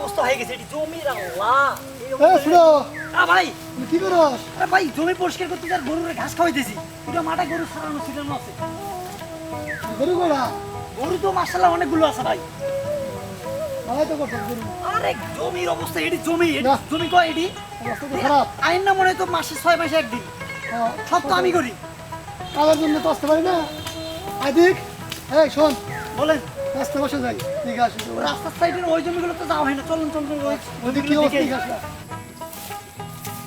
অবস্থা হয়ে গেছে এটি জমির আল্লাহ। ভাই। কি করস? আরে ভাই জমি পরিষ্কার করতে যার গরুর ঘাস খাওয়াইতেছি এটা মাঠে গরু সারানো ছিটানো আছে। গরু গোড়া গরু তো মার্শাল্লাহ অনেকগুলো আছে ভাই। আরে জমির অবস্থা এটি জমি জমি কয় এটি? খারাপ। আইন না মনে হয় তো মাসে ছয় মাসে একদিন। সব তো আমি করি। কাজের জন্য তো আসতে পারি না। আদিক এই শোন। বলেন। রাস্তা বসে যাই ঠিক আছে রাস্তার সাইডের ওই জমিগুলো তো যাওয়া হয় না চলুন চলুন ওই ওদিক কি জমিগুলোর অবস্থা দিকেই। ঠিক আছে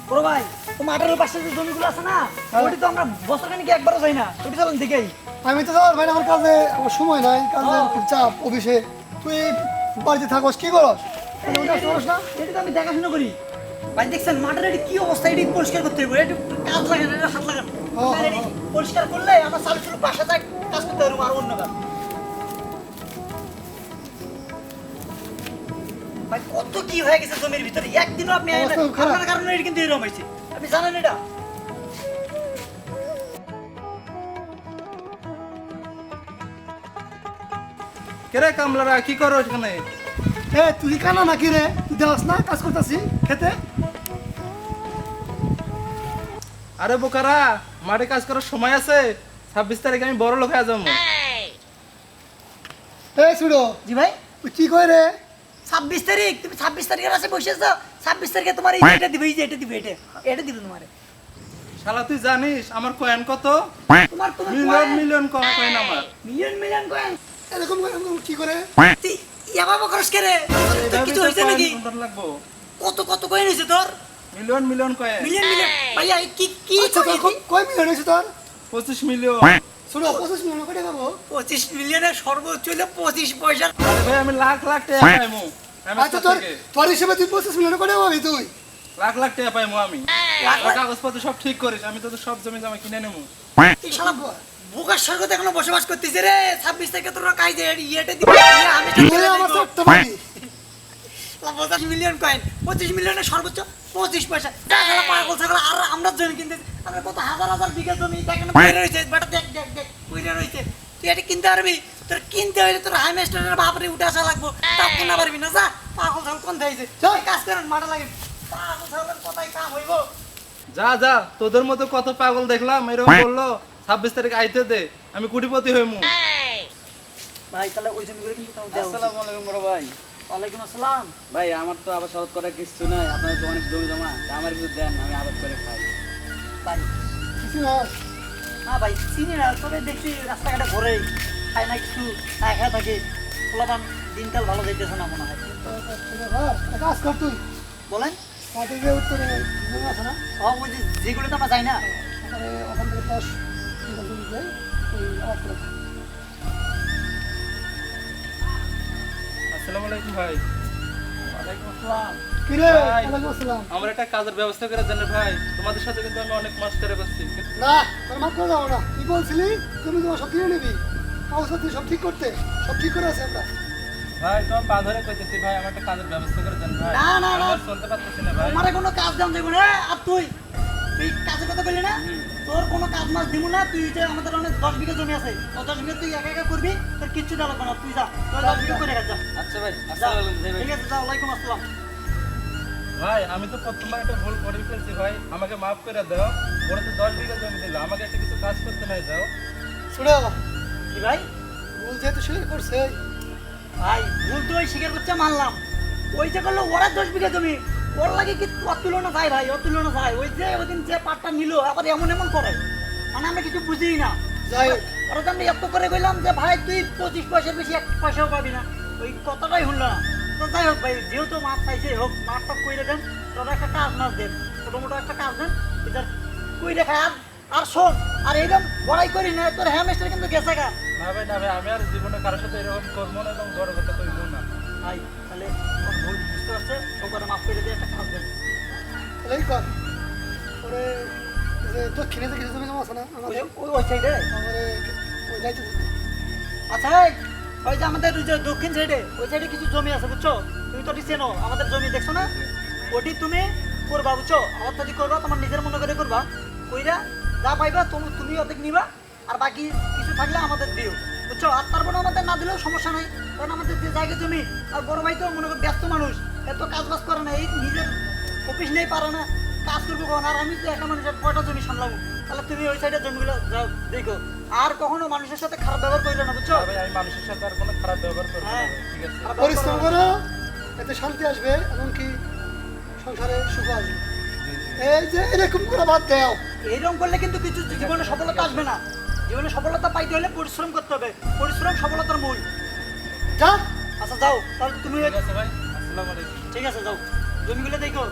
বড় ভাই মাঠের পাশে যে জমিগুলো আছে না হ্যাঁ। ওটি তো আমরা বছর খানিকে একবারও যাই না। ওটি চলুন দিকেই আমি তো যাওয়ার ভাই আমার কাজে আমার সময় নাই কাজে। খুব চাপ অফিসে। তুই বাড়িতে থাকস কি করস? না? এটি তো আমি দেখাশোনা করি। ভাই দেখছেন মাঠের এটি কি অবস্থা? এটি পরিষ্কার করতে হবে। এটি কাজ লাগান এটা হাত লাগান। পরিষ্কার করলে আমরা চালু চালু বাসা যাই কাজ করতে পারব আর অন্য কাজ। ভাই কত কি হয়ে গেছে জমির ভিতরে? একদিনও আপনি। আপনার কারণে এটি কিন্তু এরকম হয়েছে। আপনি জানেন এটা? কেরে কামলারা কি করো এখানে? এ তুই কানা নাকি রে? তুই দেওয়াস না? কাজ করতেছি। খেতে? আরে বোকারা মাঠে কাজ করার সময় আছে। ছাব্বিশ তারিখে আমি বড় লোক হয়ে যাব। এ জি ভাই। তুই কি কই রে? ছাব্বিশ তারিখ তুমি ছাব্বিশ তারিখের আছে বসেছ ছাব্বিশ তারিখে তোমার এই এটা দিবে এই যে এটা দিবে এটা এটা দিবে তোমার। শালা তুই জানিস আমার কয়েন কত? তোমার তোমার মিলিয়ন মিলিয়ন কয়েন আমার। মিলিয়ন মিলিয়ন কয়েন এরকম এরকম কি করে? তুই ইয়াবা খরচ করে কিছু হয়েছে নাকি? লাগবো? কত কত কয়েন হয়েছে তোর? Million million coin million million ভাইয়া কি কি আচ্ছা কয় মিলিয়ন হয়েছে তোর? পঁচিশ মিলিয়ন শুনো পঁচিশ মিলিয়ন কোটি পাবো। পঁচিশ মিলিয়নের সর্বোচ্চ হলো পঁচিশ পয়সা। ভাই আমি লাখ লাখ টাকা পাইমু। আচ্ছা তোর তোর হিসেবে তুই পঁচিশ মিলিয়ন কোটি পাবি তুই? লাখ লাখ টাকা পাইমু আমি। লাখ লাখ? কাগজপত্র সব ঠিক করিস আমি তো সব জমি জমা কিনে নেব। এই শালা বোকার স্বর্গতে এখনও বসবাস করতেছে রে? ছাব্বিশ তারিখে তোরা কাইজে ইয়েটা দিবে। আমি তো আমার পঞ্চাশ মিলিয়ন কয়েন পঁচিশ মিলিয়নের সর্বোচ্চ পঁচিশ পয়সা। যা পাগল ছাগল আর আমরা জমি কিনতে আমরা কত হাজার হাজার বিঘা জমি দেখেন রয়েছে। বেটা দেখ দেখ দেখ পড়ে রয়েছে। তুই এটা কিনতে পারবি? তোর কিনতে হইলে তোর হাই মাস্টারের বাপরে উঠে আসা লাগবো। তাও কিনা পারবি না যা। পাগল ছাগল কোন। কাজ করেন মাঠে লাগে পাগল ছাগলের কথাই কাম হইব। যা যা তোদের মতো কত পাগল দেখলাম এরকম বলল ছাব্বিশ তারিখ আইতে দে আমি কোটিপতি হইমু। ভাই তাহলে ওই কিন্তু তাও দেওয়া আসসালামু আলাইকুম বড় ভাই। ওয়ালাইকুম আসসালাম। ভাই আমার তো আবার সহজ করার কিছু নাই। আপনার তো অনেক জমি জমা। আমার কিছু দেন আমি আবাদ করে খাই। ভাই কিছু না। না ভাই চিনি না তবে দেখছি রাস্তাঘাটে ঘরে। খায় না কিছু খায় খায় থাকে। পোলাপান দিনকাল ভালো যাইতেছে না মনে হয়। কাজ কর তুই বলেন উত্তরে আছে না? সব যে যেগুলো তো আমরা যাই না ওখান থেকে আলাইকুম ভাই। ওয়ালাইকুম আসসালাম। কি ওয়ালাইকুম আসসালাম। আমার একটা কাজের ব্যবস্থা করে দেন ভাই। তোমাদের সাথে কিন্তু আমি অনেক মাস করে করছি না তোর মাফ করে যাব না। তুই বলছিলি? তুমি তোমার সব কিনে নিবি। কাগজপত্র সব ঠিক করতে। সব ঠিক করে আছে আমরা। ভাই তোমার পা ধরে কইতেছি ভাই আমার একটা কাজের ব্যবস্থা করে দেন ভাই। না, না, না। চলতে পারতেছি না ভাই। আমার কোনো কাজ দাম দেবো না আর তুই? তুই কাজের কথা বললি না? তোর কোনো কাজ মাস দিব না তুই যে আমাদের অনেক দশ বিঘা জমি আছে ও দশ বিঘা তুই একা একা করবি তোর কিচ্ছু দেওয়া লাগবে না তুই যা তোর দশ বিঘা করে যা। আচ্ছা ভাই ঠিক আছে যা ওয়ালাইকুম আসসালাম। ভাই আমি তো প্রথমবার একটা ভুল করে ফেলছি ভাই। আমাকে মাফ করে দাও। ওরা তো দশ বিঘা জমি দিল আমাকে একটা কিছু কাজ করতে নাই দাও শুনে কি ভাই? ভুল যেহেতু স্বীকার করছে। ভাই ভুল তো ওই স্বীকার করছে মানলাম। ওই যে করল ওরা দশ বিঘা জমি। ওর লাগে কি অতুলনা যায় ভাই অতুলনা যায়। ওই যে ওই দিন যে পাটটা নিল আবার এমন এমন করে। মানে আমরা কিছু বুঝিই না। যাই ওরা তো আমি এত করে বললাম যে ভাই তুই পঁচিশ পয়সার বেশি এক পয়সাও পাবি না। ওই কথাটাই শুনলো না। তো যাই হোক ভাই যেহেতু মাছ পাইছে হোক মাছটা কইরে দেন। তোরা একটা কাজ মাছ দেন ছোটো মোটো একটা কাজ দেন। এটার কইরে খায় আর আর শোন আর এইরকম বড়াই করি না তোর হ্যাঁ মেস্টার কিন্তু গেছে গা। না ভাই না ভাই আমি আর জীবনে কারোর সাথে এরকম করব না এবং বড় কথা কইবো না। ভাই মাফ করে দিয়ে একটা কাজ দেন। কর। ওরে দক্ষিণে কিছু জমি জমা আছে না? আমাদের ওই সাইডে আমারে ওই আচ্ছা ওই যে আমাদের ওই যে দক্ষিণ সাইডে ওই সাইডে কিছু জমি আছে বুঝছ? তুমি তো চেনো আমাদের জমি দেখছ না? ওটি তুমি করবা বুঝছ? আমার যদি করবা তোমার নিজের মনে করে করবা। কইরা যা পাইবা তুমি তুমি অর্ধেক নিবা আর বাকি কিছু থাকলে আমাদের দিও বুঝছ? বুঝছ আর তারপরে আমাদের না দিলেও সমস্যা নাই কারণ আমাদের যে জায়গা জমি আর বড় ভাই তো মনে করো ব্যস্ত মানুষ। এত কাজ বাজ করে না এই নিজের অফিস নেই পারে না। কাজ করব কখন? আর আমি তো একটা মানুষের কয়টা জমি সামলাবো? তাহলে তুমি ওই সাইডে জমিগুলো যাও দেখো। আর কখনো মানুষের সাথে খারাপ ব্যবহার করবে না বুঝছ? ভাই আমি মানুষের সাথে আর কোনো খারাপ ব্যবহার করব না হ্যাঁ। ঠিক আছে? পরিশ্রম। করো এতে শান্তি আসবে এমনকি সংসারে সুখ আসবে। এই যে এরকম করে বাদ দাও। এইরকম করলে কিন্তু কিছু জীবনে সফলতা আসবে না। জীবনে সফলতা পাইতে হলে পরিশ্রম করতে হবে। পরিশ্রম সফলতার মূল। যা। আচ্ছা যাও তাহলে তুমি ভাই আসসালামু আলাইকুম। ঠিক আছে যাও। জমিগুলো দেখো।